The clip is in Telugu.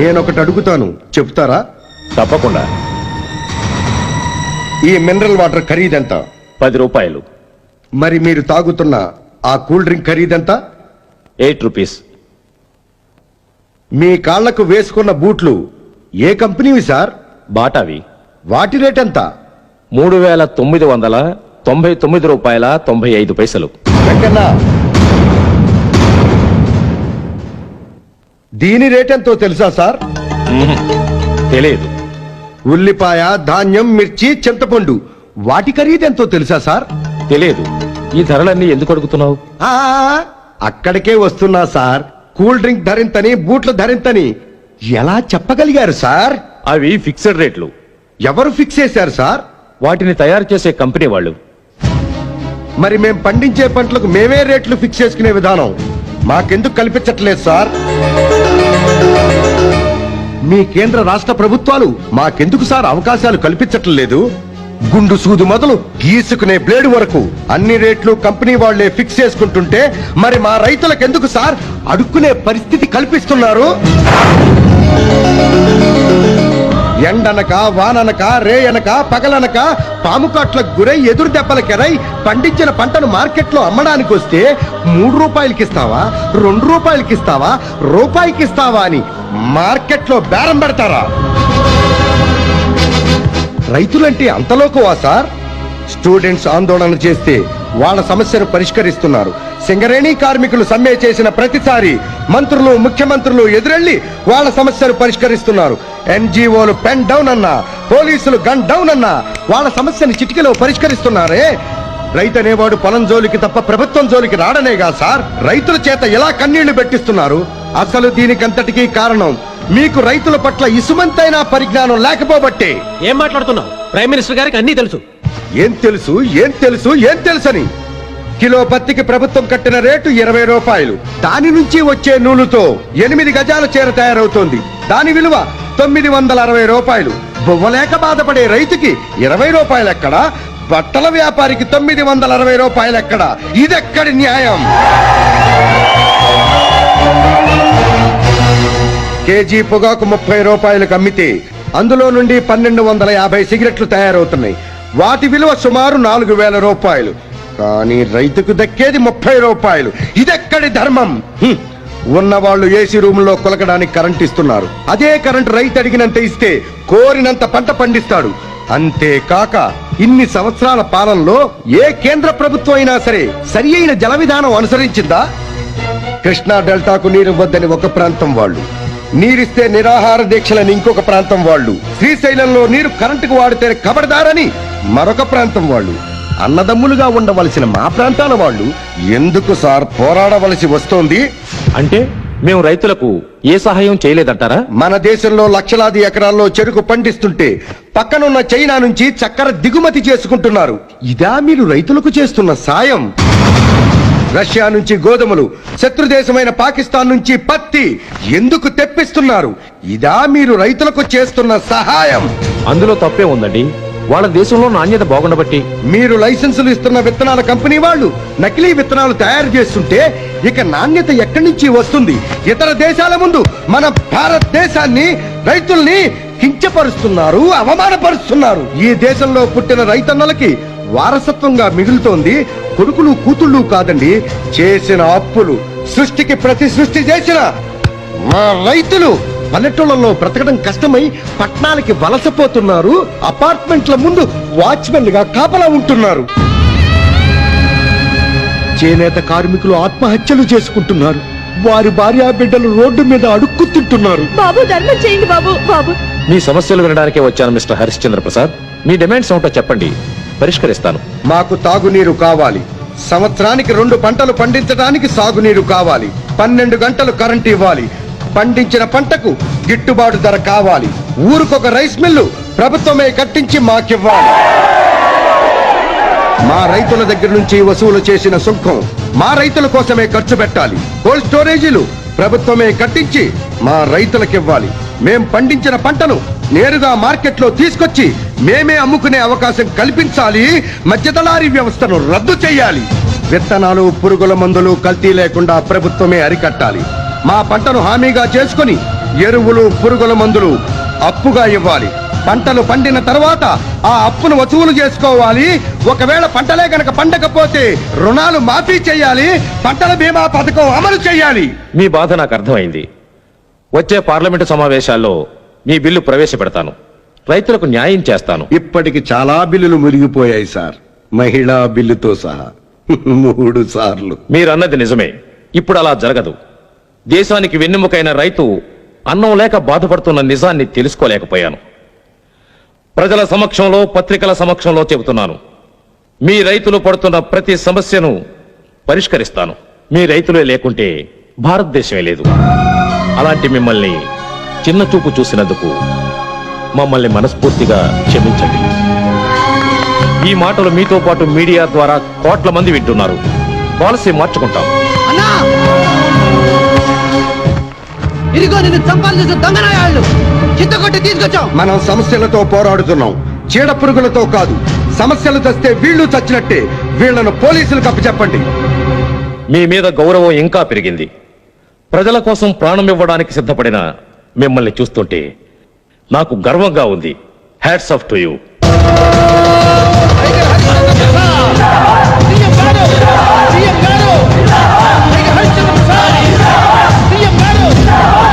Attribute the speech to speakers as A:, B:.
A: నేనొకటి అడుగుతాను. చెప్తారా?
B: తప్పకుండా.
A: ఈ మినరల్ వాటర్ ఖరీదెంత?
B: పది రూపాయలు.
A: మరి మీరు తాగుతున్న ఆ కూల్ డ్రింక్ ఖరీదెంత?
B: Eight rupees.
A: మీ కాళ్ళకు వేసుకున్న బూట్లు ఏ కంపెనీవి సార్?
B: బాటావి.
A: వాటి రేట్ ఎంత
B: మూడు వేల తొమ్మిది వందల తొంభై తొమ్మిది రూపాయల తొంభై ఐదు పైసలు.
A: వెంకన్న! దీని రేట్ ఎంతో తెలుసా సార్.
B: తెలియదు
A: ఉల్లిపాయ ధాన్యం మిర్చి చింతపండు. వాటి ఖరీదెంతో తెలుసా సార్?
B: తెలియదు ఈ ధరలన్నీ ఎందుకు అడుగుతున్నావు?
A: ఆ. అక్కడికే వస్తున్నా సార్. కూల్ డ్రింక్ ధరింతని బూట్లు ధరింతని. ఎలా చెప్పగలిగారు సార్?
B: అవి ఫిక్స్డ్ రేట్లు.
A: ఎవరు ఫిక్స్ చేశారు సార్?
B: వాటిని తయారు చేసే కంపెనీ వాళ్ళు.
A: మరి మేం పండించే పంటలకు మేమే రేట్లు ఫిక్స్ చేసుకునే విధానం. మాకెందుకు కల్పించట్లేదు సార్? మీ కేంద్ర రాష్ట్ర ప్రభుత్వాలు మాకెందుకు సార్ అవకాశాలు కల్పించట్లేదు గుండు సూదు మొదలు గీసుకునే బ్లేడ్ వరకు అన్ని రేట్లు కంపెనీ వాళ్ళే ఫిక్స్ చేసుకుంటుంటే మరి మా రైతులకు ఎందుకు సార్ అడుక్కునే పరిస్థితి కల్పిస్తున్నారు? ఎండనక వాననక రేయనక పగలనక పాము కాట్లకు గురై ఎదురు దెబ్బలకెరై పండించిన పంటను మార్కెట్లో అమ్మడానికి వస్తే మూడు రూపాయలకిస్తావా? రెండు రూపాయలకిస్తావా? రూపాయికిస్తావా అని మార్కెట్లో బేరం పెడతారా? రైతులంటే అంతలోకువా సార్? స్టూడెంట్స్ ఆందోళన చేస్తే వాళ్ళ సమస్యను పరిష్కరిస్తున్నారు. సింగరేణి కార్మికులు సమ్మె చేసిన ప్రతిసారి మంత్రులు ముఖ్యమంత్రులు ఎదురెళ్ళి వాళ్ళ సమస్యను పరిష్కరిస్తున్నారు. ఎన్జిఓలు పెన్ డౌన్ అన్నా పోలీసులు గన్ డౌన్ అన్నా వాళ్ళ సమస్యని చిటికలో పరిష్కరిస్తున్నారే? రైతు అనేవాడు పొలం జోలికి తప్ప ప్రభుత్వం జోలికి రాడనేగా సార్? రైతుల చేత ఎలా కన్నీళ్ళు పెట్టిస్తున్నారు? అసలు దీనికంతటికీ కారణం మీకు రైతుల పట్ల ఇసుమంతైన పరిజ్ఞానం లేకపోబట్టే.
C: ఏం మాట్లాడుతున్నావు? ప్రైమ్ మినిస్టర్ గారికి అన్నీ తెలుసు.
A: ఏం తెలుసు? ఏం తెలుసు? ఏం తెలుసని? కిలో పత్తికి ప్రభుత్వం కట్టిన రేటు ఇరవై రూపాయలు. దాని నుంచి వచ్చే నూలుతో ఎనిమిది గజాల చీర తయారవుతోంది. దాని విలువ తొమ్మిది వందల అరవై రూపాయలు. బొవ్వలేక బాధపడే రైతుకి ఇరవై రూపాయలు ఎక్కడ బట్టల వ్యాపారికి తొమ్మిది వందల అరవై రూపాయలు ఎక్కడ ఇదెక్కడి న్యాయం? కేజీ పొగాకు ముప్పై రూపాయలకు అమ్మితే అందులో నుండి పన్నెండు వందల యాభై సిగరెట్లు తయారవుతున్నాయి. వాటి విలువ సుమారు నాలుగు వేల రూపాయలు. కానీ రైతుకు దక్కేది ముప్పై రూపాయలు. ఇదెక్కడి ధర్మం? ఉన్న ఉన్నవాళ్ళు ఏసీ రూముల్లో కొలకడానికి కరెంట్ ఇస్తున్నారు. అదే కరెంట్ రైతు అడిగినంత ఇస్తే కోరినంత పంట పండిస్తాడు. అంతేకాక ఇన్ని సంవత్సరాల పాలనలో ఏ కేంద్ర ప్రభుత్వం అయినా సరే సరి అయిన జల విధానం అనుసరించిందా? కృష్ణా డెల్టాకు నీరు వద్దని ఒక ప్రాంతం వాళ్ళు. నీరిస్తే నిరాహార దీక్షలని ఇంకొక ప్రాంతం వాళ్ళు. శ్రీశైలంలో నీరు కరెంటుకు వాడితే కబడదారని మరొక ప్రాంతం వాళ్ళు. అన్నదమ్ములుగా ఉండవలసిన మా ప్రాంతాల వాళ్ళు ఎందుకు సార్ పోరాడవలసి వస్తోంది?
B: అంటే మేము రైతులకు ఏ సహాయం చేయలేదంటారా?
A: మన దేశంలో లక్షలాది ఎకరాల్లో చెరుకు పండిస్తుంటే పక్కనున్న చైనా నుంచి చక్కెర దిగుమతి చేసుకుంటున్నారు. ఇదా మీరు రైతులకు చేస్తున్న సాయం. రష్యా నుంచి గోధుమలు శత్రు దేశమైన పాకిస్తాన్ నుంచి పత్తి. ఎందుకు తెప్పిస్తున్నారు. ఇదా మీరు రైతులకు చేస్తున్న సహాయం.
B: అందులో తప్పే ఉందండి. వాళ్ళ దేశంలో నాణ్యత బాగుండబట్టి.
A: మీరు లైసెన్సులు ఇస్తున్న విత్తనాల కంపెనీ వాళ్ళు నకిలీ విత్తనాలు తయారు చేస్తుంటే ఇక నాణ్యత ఎక్కడి నుంచి వస్తుంది? ఇతర దేశాల ముందు మన భారతదేశాన్ని రైతుల్ని కించపరుస్తున్నారు అవమానపరుస్తున్నారు. ఈ దేశంలో పుట్టిన రైతన్నలకి వారసత్వంగా మిగులుతోంది. కొడుకులు కూతుళ్ళు కాదండి చేసిన అప్పులు. సృష్టికి ప్రతి సృష్టి చేసిన మా రైతులు పల్లెటూళ్ళలో బ్రతకడం కష్టమై పట్టణాలకి వలసపోతున్నారు అపార్ట్మెంట్ల ముందు వాచ్మెన్గా కాపలా ఉంటున్నారు. చేనేత కార్మికులు ఆత్మహత్యలు చేసుకుంటున్నారు. వారి భార్యా బిడ్డలు రోడ్డు మీద అడుక్కు తింటున్నారు.
D: బాబు ధర్మం చేయండి బాబు బాబు.
B: మీ సమస్యలు వినడానికే వచ్చాను మిస్టర్ హరిశ్చంద్ర ప్రసాద్. మీ డిమాండ్స్ ఏమిటో చెప్పండి. పరిష్కరిస్తాను.
A: మాకు తాగునీరు కావాలి. సంవత్సరానికి రెండు పంటలు పండించడానికి సాగునీరు కావాలి. పన్నెండు గంటలు కరెంట్ ఇవ్వాలి. పండించిన పంటకు గిట్టుబాటు ధర కావాలి. ఊరికొక రైస్ మిల్లు ప్రభుత్వమే కట్టించి మాకివ్వాలి. మా రైతుల దగ్గర నుంచి వసూలు చేసిన సుంకం మా రైతుల కోసమే ఖర్చు పెట్టాలి. కోల్డ్ స్టోరేజీలు ప్రభుత్వమే కట్టించి మా రైతులకివ్వాలి. మేం పండించిన పంటను నేరుగా మార్కెట్లో తీసుకొచ్చి మేమే అమ్ముకునే అవకాశం కల్పించాలి. మధ్యదళారీ వ్యవస్థను రద్దు చేయాలి. విత్తనాలు పురుగుల మందులు కల్తీ లేకుండా ప్రభుత్వమే అరికట్టాలి. మా పంటను హామీగా చేసుకొని ఎరువులు పురుగుల మందులు అప్పుగా ఇవ్వాలి. పంటలు పండిన తర్వాత ఆ అప్పును వసూలు చేసుకోవాలి. ఒకవేళ పంటలే గనక పండకపోతే రుణాలు మాఫీ చేయాలి. పంటల బీమా పథకం అమలు చేయాలి.
B: మీ బాధ నాకు అర్థమైంది. వచ్చే పార్లమెంటు సమావేశాల్లో మీ బిల్లు ప్రవేశపెడతాను. రైతులకు న్యాయం చేస్తాను.
A: ఇప్పటికి చాలా బిల్లులు మురిగిపోయాయి సార్. మహిళా బిల్లుతో సహా. మూడు సార్లు.
B: మీరన్నది నిజమే. ఇప్పుడు అలా జరగదు. దేశానికి వెన్నెముకైన రైతు అన్నం లేక బాధపడుతున్న నిజాన్ని తెలుసుకోలేకపోయాను. ప్రజల సమక్షంలో పత్రికల సమక్షంలో చెబుతున్నాను. మీ రైతులు పడుతున్న ప్రతి సమస్యను పరిష్కరిస్తాను. మీ రైతులే లేకుంటే భారతదేశమే లేదు. అలాంటి మిమ్మల్ని చిన్న చూపు చూసినందుకు మమ్మల్ని మనస్ఫూర్తిగా క్షమించండి. ఈ మాటలు మీతో పాటు మీడియా ద్వారా కోట్ల మంది వింటున్నారు. పాలసీ మార్చుకుంటాం.
E: ఇదిగో నిన్ను చంపాలి దొంగనాయాళ్ళు. చిత్త కొట్టి
A: మనం సమస్యలతో పోరాడుతున్నాం. చీడ పురుగులతో కాదు. సమస్యలు తెస్తే వీళ్ళు చచ్చినట్టే. వీళ్ళను పోలీసులకు అప్పచెప్పండి.
B: మీ మీద గౌరవం ఇంకా పెరిగింది. ప్రజల కోసం ప్రాణం ఇవ్వడానికి సిద్ధపడిన మిమ్మల్ని చూస్తుంటే నాకు గర్వంగా ఉంది. Hats off to you CM గారు సీఎం గారు. Yeah.